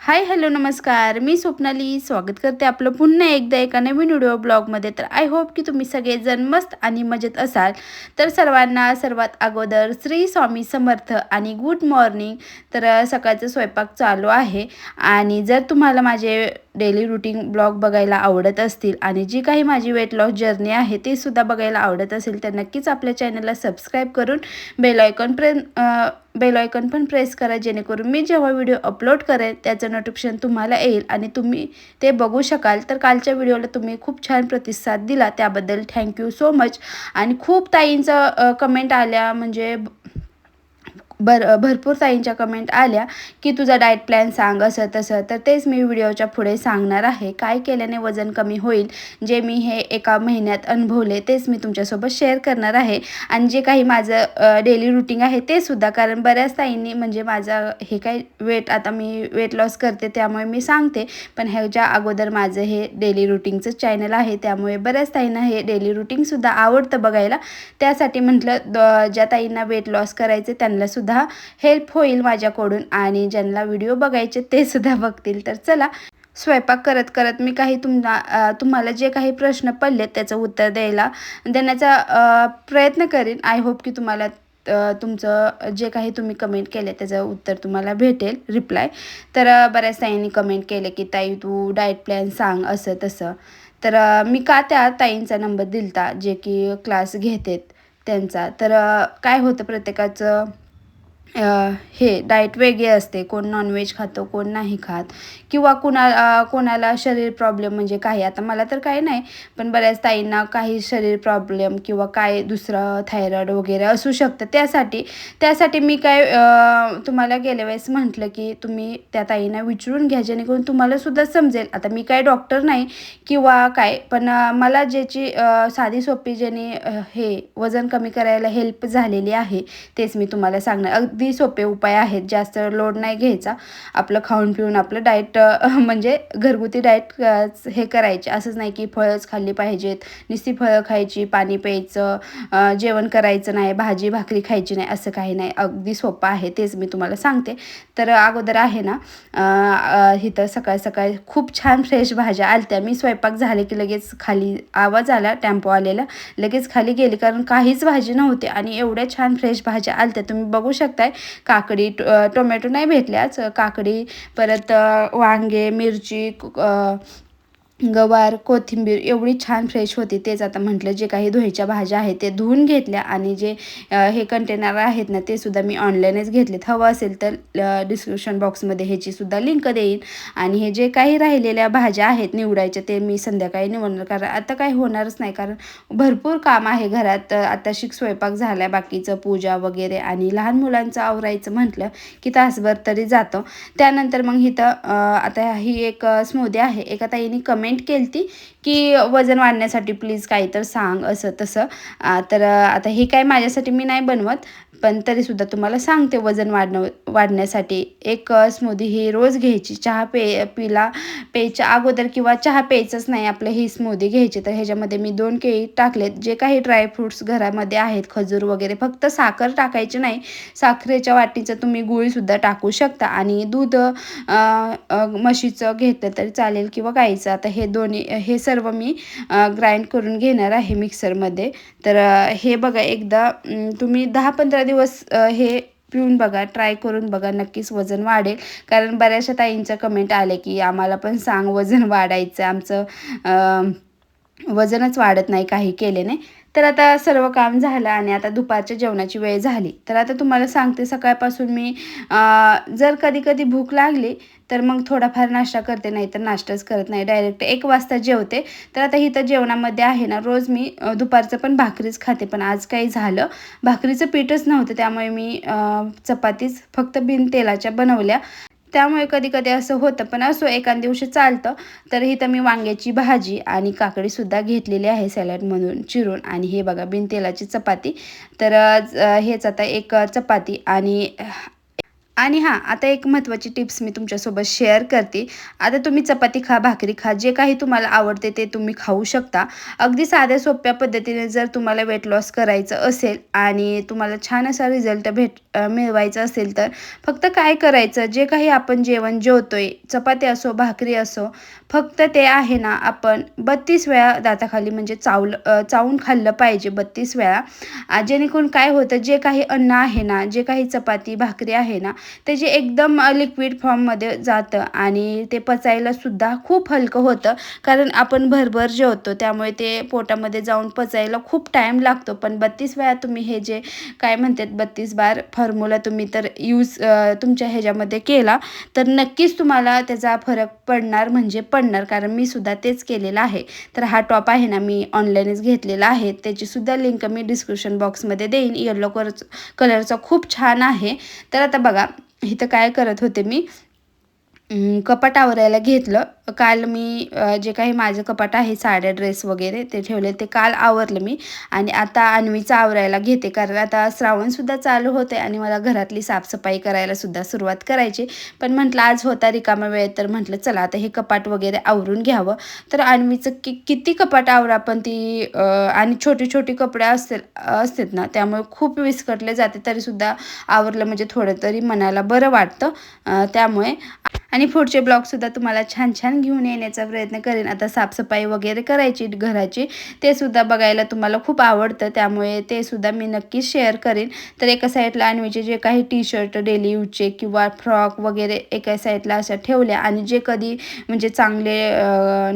Hi hello नमस्कार. मी स्वप्नाली. स्वागत करते आपलं पुन्हा एकदा एका नवीन व्हिडिओ ब्लॉगमध्ये. तर आय होप की तुम्ही सगळेजण मस्त आणि मजेत असाल. तर सर्वांना सर्वात अगोदर श्री स्वामी समर्थ आणि गुड मॉर्निंग. तर सकाळचा स्वयंपाक चालू आहे. आणि जर तुम्हाला माझे डेली रुटीन ब्लॉग बघायला आवडत असतील आणि जी काही माझी वेट लॉस जर्नी आहे ते सुद्धा बघायला आवडत असेल तर नक्कीच आपल्या चॅनलला सबस्क्राईब करून बेल आयकॉन प्रे बेल आयकॉन पण प्रेस करा जेणेकरून मी जेव्हा व्हिडिओ अपलोड करेन त्याचं नोटिफिकेशन तुम्हाला येईल आणि तुम्ही ते बघू शकाल. तर कालच्या व्हिडिओला तुम्ही खूप छान प्रतिसाद दिला. त्याबद्दल थँक्यू सो मच आणि खूप ताईंचं कमेंट आल्या म्हणजे भर भरपूर ताईंच्या कमेंट आल्या की तुझा डाएट प्लॅन सांग असं तसं. तर तेच मी व्हिडिओच्या पुढे सांगणार आहे. काय केल्याने वजन कमी होईल जे मी हे एका महिन्यात अनुभवले तेच मी तुमच्यासोबत शेअर करणार आहे. आणि जे काही माझं डेली रुटीन आहे ते सुद्धा. कारण बऱ्याच ताईंनी म्हणजे माझं हे काही वेट आता मी वेट लॉस करते त्यामुळे मी सांगते. पण ह्याच्या अगोदर माझं हे डेली रुटीनचं चॅनल आहे त्यामुळे बऱ्याच ताईंना हे डेली रुटीनसुद्धा आवडतं बघायला. त्यासाठी म्हटलं द- ज्या ताईंना वेट लॉस करायचे त्यांनासुद्धा सुद्धा हेल्प होईल माझ्याकडून आणि ज्यांना व्हिडिओ बघायचे ते सुद्धा बघतील. तर चला स्वयंपाक करत करत मी काही तुम्हा तुम्हाला जे काही प्रश्न पडलेत त्याचं उत्तर द्यायला देण्याचा प्रयत्न करीन. आय होप की तुम्हाला तुमचं जे काही तुम्ही कमेंट केले त्याचं उत्तर तुम्हाला भेटेल रिप्लाय तर बऱ्याच ताईंनी कमेंट केले की ताई तू डाएट प्लॅन सांग असं तसं. तर मी का त्या ताईंचा नंबर दिलता जे की क्लास घेतेत त्यांचा? तर काय होतं प्रत्येकाचं? हे डाएट वेगळे असते. कोण नॉनव्हेज खातो कोण नाही खात. किंवा कुणा कोणाला शरीर प्रॉब्लेम म्हणजे काही. आता मला तर काही नाही पण बऱ्याच ताईंना काही शरीर प्रॉब्लेम किंवा काय दुसरं थायरॉईड वगैरे असू शकतं. त्यासाठी त्यासाठी मी काय तुम्हाला गेल्या वेळेस म्हटलं की तुम्ही त्या ताईंना विचारून घ्या जेणेकरून तुम्हालासुद्धा समजेल. आता मी काय डॉक्टर नाही किंवा काय पण मला ज्याची साधी सोपी ज्याने हे वजन कमी करायला हेल्प झालेली आहे तेच मी तुम्हाला सांगणार. अगदी सोपे उपाय आहेत. जास्त लोड नाही घ्यायचा. आपलं खाऊन पिऊन आपलं डाएट म्हणजे घरगुती डाएट हे करायचे. असंच नाही की फळंच खाल्ली पाहिजेत. नुसती फळं खायची पाणी प्यायचं जेवण करायचं नाही भाजी भाकरी खायची नाही असं काही नाही. अगदी सोपं आहे. तेच मी तुम्हाला सांगते. तर अगोदर आहे ना इथं सकाळ सकाळी खूप छान फ्रेश भाज्या आलत्या. मी स्वयंपाक झाले की लगेच खाली आवाज आला टेम्पो आलेला. लगेच खाली गेली कारण काहीच भाजी नव्हती आणि एवढ्या छान फ्रेश भाज्या आलत्या. तुम्ही बघू शकता शकताय काकडी टोमॅटो नाही भेटल्याच. काकडी परत वांगे मिरची अ, गवार कोथिंबीर एवढी छान फ्रेश होती. तेच आता म्हटलं जे काही धुईच्या भाज्या आहेत ते धुवून घेतल्या आणि जे हे कंटेनर आहेत ना ते सुद्धा मी ऑनलाईनच घेतलेत. हवं असेल तर डिस्क्रिप्शन बॉक्समध्ये ह्याची सुद्धा लिंक देईन. आणि हे जे काही राहिलेल्या भाज्या आहेत निवडायच्या ते मी संध्याकाळी निवडणार. कारण आता काही होणारच नाही. कारण भरपूर काम आहे घरात. आता शिक स्वयंपाक झाला बाकीचं पूजा वगैरे आणि लहान मुलांचं आवरायचं म्हटलं की तासभर तरी जातं. त्यानंतर मग इथं आता ही एक स्मूदी आहे. एका ताईने कमेंट केली होती की वजन वाढण्यासाठी प्लीज काही तर सांग असं तसं. तर आता हे काय माझ्यासाठी मी नाही बनवत. पण तरीसुद्धा तुम्हाला सांगते वजन वाढणं वाढण्यासाठी. एक स्मूदी ही रोज घ्यायची. चहा पे पिला प्यायच्या अगोदर किंवा चहा प्यायचंच नाही आपलं ही स्मूदी घ्यायची. तर ह्याच्यामध्ये मी दोन केळी टाकलेत. जे काही ड्रायफ्रूट्स घरामध्ये आहेत खजूर वगैरे फक्त साखर टाकायची नाही. साखरेच्या वाटीचं तुम्ही गुळीसुद्धा टाकू शकता. आणि दूध म्हशीचं घेतलं तरी चालेल किंवा गाईचं. आता हे दोन्ही हे सर्व मी ग्राइंड करून घेणार आहे मिक्सरमध्ये तर हे बघा एकदा तुम्ही दहा पंधरा दिवस हे पिऊन बघा ट्राय करून बघा नक्कीच वजन वाढेल. कारण बऱ्याचशा ताईंच्या कमेंट आले की आम्हाला पण सांग वजन वाढायचं आमचं वजनच वाढत नाही काही केल्याने. तर आता सर्व काम झालं आणि आता दुपारच्या जेवणाची वेळ झाली. तर आता तुम्हाला सांगते सकाळपासून मी जर कधी कधी भूक लागली तर मग थोडाफार नाश्ता करते नाही तर नाश्ताच करत नाही. डायरेक्ट एक वाजता जेवते. तर आता इथं जेवणामध्ये आहे ना रोज मी दुपारचं पण भाकरीच खाते. पण आज काही झालं. भाकरीचं पीठच नव्हतं. त्यामुळे मी चपातीच फक्त बिन तेलाच्या बनवल्या. त्यामुळे कधी कधी असं होतं पण असो एखाद दिवशी चालतं. तर इथं मी वांग्याची भाजी आणि काकडीसुद्धा घेतलेली आहे सॅलड म्हणून चिरून. आणि हे बघा बिन तेलाची चपाती. तर हेच आता एक चपाती आणि आणि हां आता एक महत्त्वाची टिप्स मी तुमच्यासोबत शेअर करते. आता तुम्ही चपाती खा भाकरी खा जे काही तुम्हाला आवडते ते तुम्ही खाऊ शकता. अगदी साध्या सोप्या पद्धतीने जर तुम्हाला वेट लॉस करायचं असेल आणि तुम्हाला छान असा रिझल्ट भेट मिळवायचा असेल तर फक्त काय करायचं? जे काही आपण जेवण जेवतोय चपाती असो भाकरी असो फक्त ते आहे ना आपण बत्तीस वेळा दाताखाली म्हणजे चावल चावून खाल्लं पाहिजे बत्तीस वेळा. जेणेकरून काय होतं? जे काही अन्न आहे ना जे काही चपाती भाकरी आहे ना ते जे एकदम लिक्विड फॉर्ममध्ये जातं आणि ते पचायलासुद्धा खूप हलकं होतं. कारण आपण भरभर जेवतो त्यामुळे ते पोटामध्ये जाऊन पचायला खूप टाईम लागतो. पण बत्तीस वेळा तुम्ही हे जे काय म्हणतात बत्तीस बार फॉर्म्युला तुम्ही तर यूज तुमच्या ह्याच्यामध्ये केला तर नक्कीच तुम्हाला त्याचा फरक पडणार म्हणजे पडणार. कारण मी सुद्धा तेच केलेलं आहे. तर हा टॉप आहे ना मी ऑनलाईनच घेतलेला आहे. त्याचीसुद्धा लिंक मी डिस्क्रिप्शन बॉक्समध्ये देईन. येलो कलर कलरचा खूप छान आहे. तर आता बघा इथं काय करत होते मी कपाट आवरायला घेतलं. काल मी जे काही माझं कपाट आहे साड्या ड्रेस वगैरे ते ठेवले ते काल आवरलं मी. आणि आता अन्वीचं आवरायला घेते कारण आता श्रावणसुद्धा चालू होते आणि मला घरातली साफसफाई करायला सुद्धा सुरुवात करायची पण म्हटलं आज होता रिकामा वेळ तर म्हटलं चला आता हे कपाट वगैरे आवरून घ्यावं. तर अन्वीचं कि किती कपाट आवरा पण ती आणि छोटी छोटी कपडे असतील असतात ना त्यामुळे खूप विस्कटले जाते तरीसुद्धा आवरलं म्हणजे थोडं तरी मनाला बरं वाटतं त्यामुळे. आणि पुढचे ब्लॉगसुद्धा तुम्हाला छान छान घेऊन येण्याचा प्रयत्न करेन. आता साफसफाई वगैरे करायची घराची ते सुद्धा बघायला तुम्हाला खूप आवडतं. त्यामुळे ते सुद्धा मी नक्कीच शेअर करेन. तर एका साईडला आणवीचे जे काही टी शर्ट डेली यूजचे किंवा फ्रॉक वगैरे एका साईडला अशा ठेवल्या. आणि जे कधी म्हणजे चांगले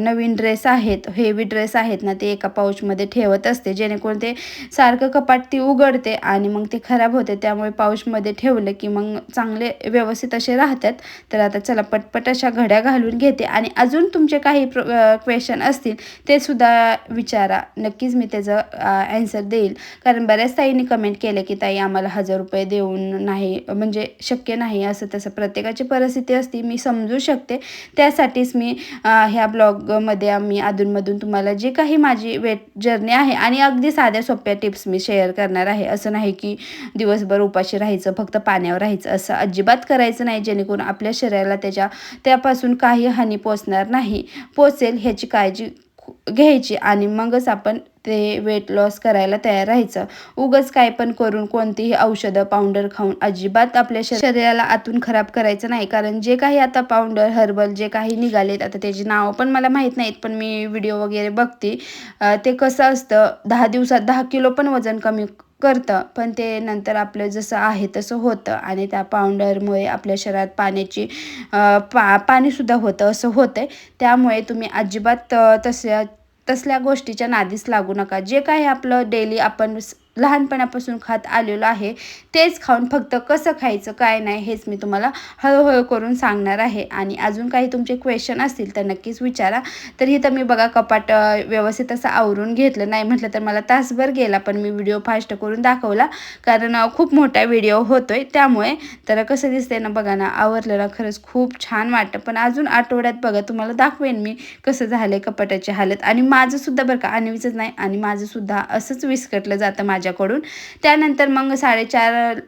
नवीन ड्रेस आहेत हेवी ड्रेस आहेत ना ते एका पाऊचमध्ये ठेवत असते. जेणेकरून ते सारखं कपाट ती उघडते आणि मग ते खराब होते. त्यामुळे पाऊचमध्ये ठेवलं की मग चांगले व्यवस्थित असे राहतात. तर आता चला पटपट अशा घड्या घालून घेते आणि अजून तुमचे काही प्र क्वेश्चन असतील ते सुद्धा विचारा. नक्कीच मी त्याचं ॲन्सर देईल. कारण बऱ्याच ताईंनी कमेंट केलं की ताई आम्हाला हजार रुपये देऊन नाही म्हणजे शक्य नाही असं तसं. प्रत्येकाची परिस्थिती असते मी समजू शकते. त्यासाठीच मी ह्या ब्लॉगमध्ये आम्ही अधूनमधून तुम्हाला जे काही माझी वेट जर्नी आहे आणि अगदी साध्या सोप्या टिप्स मी शेअर करणार आहे. असं नाही की दिवसभर उपाशी राहायचं फक्त पाण्यावर राहायचं असं अजिबात करायचं नाही. जेणेकरून आपल्या शरीराला त्याच्या त्यापासून काही हानी पोचणार नाही. पोचेल ह्याची काळजी घ्यायची आणि मगच आपण ते वेट लॉस करायला तयार राहायचं. उगच काय पण करून कोणतीही औषधं पावडर खाऊन अजिबात आपल्या शरीराला आतून खराब करायचं नाही. कारण जे काही आता पावडर हर्बल जे काही निघालेत आता त्याची नावं पण मला माहीत नाहीत पण मी व्हिडिओ वगैरे बघते. ते कसं असतं दहा दिवसात दहा किलो पण वजन कमी करतं. पण ते नंतर आपलं जसं आहे तसं होतं आणि त्या पावडरमुळे आपल्या शरीरात पाण्याची पा पाणीसुद्धा होतं असं होतं आहे त्यामुळे तुम्ही अजिबात तसल्या तसल्या गोष्टीच्या नादीस लागू नका. जे काही आपलं डेली आपण लहानपणापासून खात आलेलो आहे. तेच खाऊन फक्त कसं खायचं काय नाही हेच मी तुम्हाला हळूहळू करून सांगणार आहे. आणि अजून काही तुमचे क्वेश्चन असतील तर नक्कीच विचारा. तर इथं मी बघा कपाट व्यवस्थित असं आवरून घेतलं. नाही म्हटलं तर मला तासभर गेला पण मी व्हिडिओ फास्ट करून दाखवला. कारण खूप मोठा व्हिडिओ होतोय. त्यामुळे तर कसं दिसतंय ना बघा ना आवरलेला खरंच खूप छान वाटतं. पण अजून आठवड्यात बघा तुम्हाला दाखवेन मी कसं झालं कपाटाची हालत. आणि माझंसुद्धा बरं का आणवीचंच नाही. आणि माझंसुद्धा असंच विस्कटलं जातं माझ्या माझ्याकडून. त्यानंतर मग साडेचार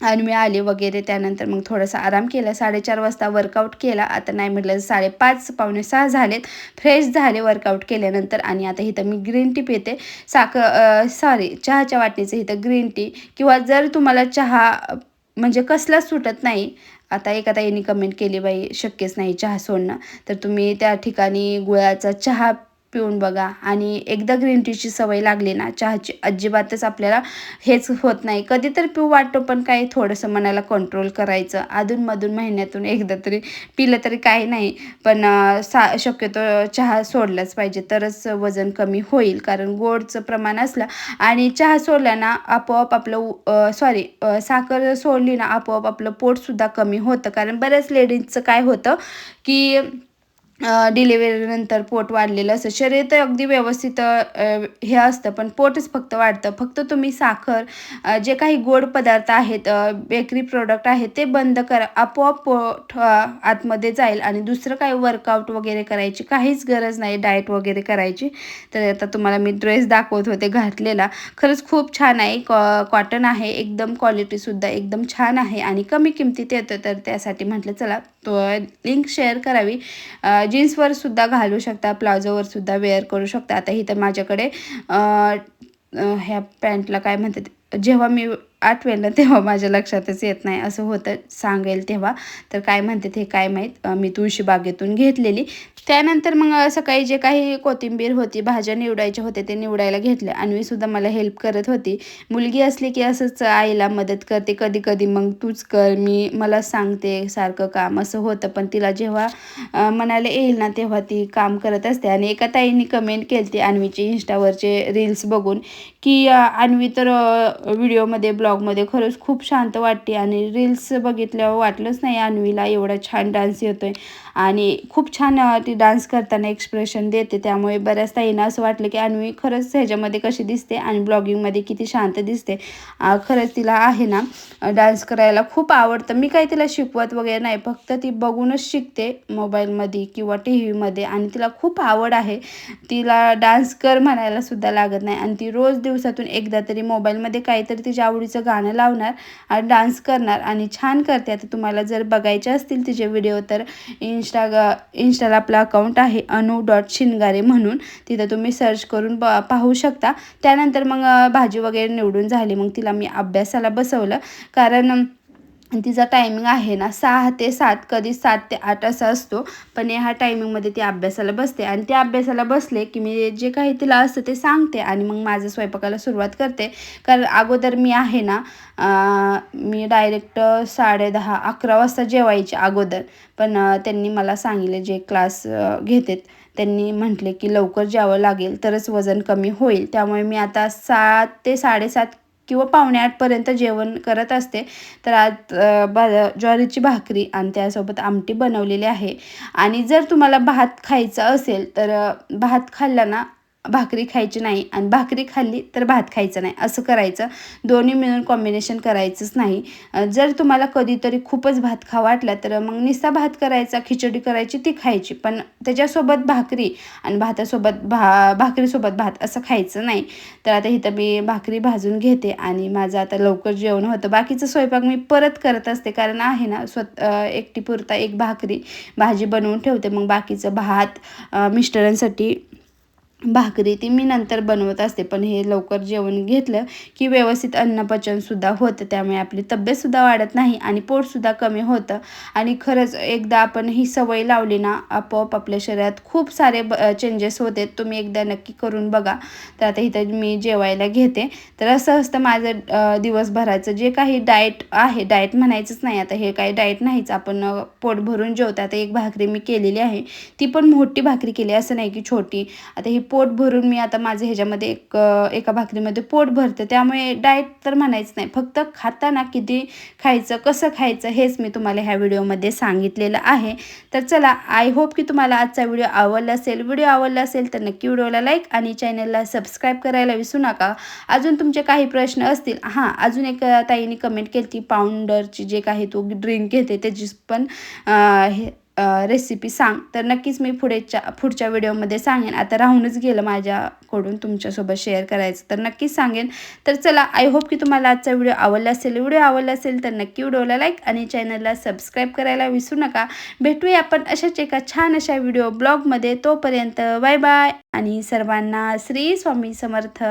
आणि मी आले वगैरे. त्यानंतर मग थोडासा आराम केला. साडेचार वाजता वर्कआउट केला. आता नाही म्हटलं साडेपाच पावणे सहा झालेत. फ्रेश झाले वर्कआउट केल्यानंतर आणि आता इथं मी ग्रीन टी पिते. साखर सॉरी चहाच्या वाटणीचं इथं ग्रीन टी किंवा जर तुम्हाला चहा म्हणजे कसलाच सुटत नाही आता एखादा यांनी कमेंट केली बाई शक्यच नाही चहा सोडणं. तर तुम्ही त्या ठिकाणी गुळाचा चहा पिऊन बघा. आणि एकदा ग्रीन टीची सवय लागली ना चहाची अजिबातच आपल्याला हेच होत नाही. कधी तर पिऊ वाटतो पण काही थोडंसं मनाला कंट्रोल करायचं. अधूनमधून महिन्यातून एकदा तरी पिलं तरी काही नाही. पण सा शक्यतो चहा सोडलाच पाहिजे. तरच वजन कमी होईल कारण गोडचं प्रमाण असलं. आणि चहा सोडल्यानं आपोआप आपलं सॉरी साखर सोडली ना आपोआप आपलं पोटसुद्धा कमी होतं. कारण बऱ्याच लेडीजचं काय होतं की डिलिव्हरीनंतर पोट वाढलेलं असतं. शरीर तर अगदी व्यवस्थित हे असतं पण पोटच फक्त वाढतं. फक्त तुम्ही साखर जे काही गोड पदार्थ आहेत बेकरी प्रोडक्ट आहेत ते बंद करा. आपोआप पोट आतमध्ये जाईल आणि दुसरं काही वर्कआउट वगैरे करायची काहीच गरज नाही डाएट वगैरे करायची. तर आता तुम्हाला मी ड्रेस दाखवत होते घातलेला. खरंच खूप छान आहे. कॉ कॉटन आहे. एकदम क्वालिटीसुद्धा एकदम छान आहे आणि कमी किमतीत येतं. तर त्यासाठी म्हटलं चला तो लिंक शेअर करावी. जीन्सवर सुद्धा घालू शकता. प्लाझोवर सुद्धा वेअर करू शकता. आता इथं माझ्याकडे ह्या पॅन्टला काय म्हणतात जेव्हा मी आठवेल ना तेव्हा माझ्या लक्षातच येत नाही. असं होतं सांगेल तेव्हा. तर काय म्हणते हे काय माहीत? मी तुळशी बागेतून घेतलेली. त्यानंतर मग सकाळी जे काही कोथिंबीर होती भाज्या निवडायच्या होत्या ते निवडायला घेतले अन्वीसुद्धा मला हेल्प करत होती. मुलगी असली की असंच आईला मदत करते कधी कधी मग तूच कर मी मला सांगते सारखं काम असं होतं. पण तिला जेव्हा म्हणायला येईल ना तेव्हा ती काम करत असते. आणि एका ताईंनी कमेंट केली ती अन्वीची इंस्टावरचे रील्स बघून की अन्वी तर व्हिडिओमध्ये ब्लॉगमध्ये खरंच खूप शांत वाटते. आणि रील्स बघितल्यावर वाटलंच नाही अन्वीला एवढा छान डान्स येतोय. आणि खूप छान ती डान्स करताना एक्सप्रेशन देते. त्यामुळे बऱ्याच ताईंना असं वाटलं की अन्वी खरंच ह्याच्यामध्ये कशी दिसते आणि ब्लॉगिंगमध्ये किती शांत दिसते. खरंच तिला आहे ना डान्स करायला खूप आवडतं. मी काही तिला शिकवत वगैरे नाही फक्त ती बघूनच शिकते मोबाईलमध्ये किंवा टी व्हीमध्ये आणि तिला खूप आवड आहे. तिला डान्स कर म्हणायला सुद्धा लागत नाही आणि ती रोज दिवसातून एकदा तरी मोबाईलमध्ये काहीतरी तिच्या आवडीचं गाणं लावणार आणि डान्स करणार आणि छान करते. आता तुम्हाला जर बघायचे असतील तिचे व्हिडिओ तर इंस्टागा इंस्टाला आपला अकाउंट आहे अनु डॉट शिनगारे म्हणून. तिथं तुम्ही सर्च करून ब पाहू शकता. त्यानंतर मग भाजी वगैरे निवडून झाली. मग तिला मी अभ्यासाला बसवलं. कारण तिचा टायमिंग आहे ना सहा ते सात कधी सात ते आठ असा असतो. पण ह्या टायमिंगमध्ये ती अभ्यासाला बसते. आणि त्या अभ्यासाला बसले की मी जे काही तिला असतं ते सांगते आणि मग माझं स्वयंपाकाला सुरुवात करते. कारण अगोदर मी आहे ना मी डायरेक्ट साडे दहा अकरा वाजता जेवायचे अगोदर. पण त्यांनी मला सांगितले जे क्लास घेतात त्यांनी म्हटले की लवकर जावं लागेल तरच वजन कमी होईल. त्यामुळे मी आता सात ते साडेसात किंवा पावणे आठपर्यंत जेवण करत असते. तर आज बा ज्वारीची भाकरी आणि त्यासोबत आमटी बनवलेली आहे. आणि जर तुम्हाला भात खायचा असेल तर भात खाल्ला ना भाकरी खायची नाही आणि भाकरी खाल्ली तर भात खायचं नाही. असं करायचं. दोन्ही मिळून कॉम्बिनेशन करायचंच नाही. जर तुम्हाला कधीतरी खूपच भात खा वाटला तर मग निस्ता भात करायचा खिचडी करायची ती खायची. पण त्याच्यासोबत भाकरी आणि भातासोबत भा भाकरीसोबत भात असं खायचं नाही. तर आता इथं मी भाकरी भाजून घेते आणि माझं आता लवकर जेवण होतं. बाकीचं स्वयंपाक मी परत करत असते. कारण आहे ना स्वत एकटी पुरता एक भाकरी भाजी बनवून ठेवते. मग बाकीचं भात मिस्टरांसाठी भाकरी ती मी नंतर बनवत असते पण हे लवकर जेवण घेतलं की व्यवस्थित अन्नपचनसुद्धा होतं. त्यामुळे आपली तब्येतसुद्धा वाढत नाही आणि पोटसुद्धा कमी होतं. आणि खरंच एकदा आपण ही सवय लावली ना आपोआप आपल्या शरीरात खूप सारे ब चेंजेस होते. तुम्ही एकदा नक्की करून बघा. तर आता इथं मी जेवायला घेते. तर असं असतं माझं दिवसभराचं जे काही डाएट आहे डाएट म्हणायचंच नाही. आता हे काही डाएट नाहीच. आपण पोट भरून जेवतो. आता एक भाकरी मी केलेली आहे. ती पण मोठी भाकरी केली. असं नाही की छोटी. आता ही पोट भरून मी आता माझं ह्याच्यामध्ये एक एका भाकरीमध्ये पोट भरते. त्यामुळे डाएट तर म्हणायचं नाही. फक्त खाताना किती खायचं कसं खायचं हेच मी तुम्हाला ह्या व्हिडिओमध्ये सांगितलेलं आहे. तर चला आय होप की तुम्हाला आजचा व्हिडिओ आवडला असेल. व्हिडिओ आवडला असेल तर नक्की व्हिडिओला लाईक आणि चॅनलला सबस्क्राईब करायला विसरू नका. अजून तुमचे काही प्रश्न असतील हां अजून एक ताईने कमेंट केली ती पाऊंडरची जे काही तो ड्रिंक घेते त्याची पण हे रेसिपी सांग. तर नक्कीच मी पुढेच्या पुढच्या व्हिडिओमध्ये सांगेन. आता राहूनच गेलं माझ्याकडून तुमच्यासोबत शेअर करायचं. तर नक्कीच सांगेन. तर चला आय होप की तुम्हाला आजचा व्हिडिओ आवडला असेल. व्हिडिओ आवडला असेल तर नक्की व्हिडिओला लाईक आणि चॅनलला सबस्क्राईब करायला विसरू नका. भेटूया आपण अशाच एका छान अशा व्हिडिओ ब्लॉगमध्ये तोपर्यंत बाय बाय आणि सर्वांना श्री स्वामी समर्थ.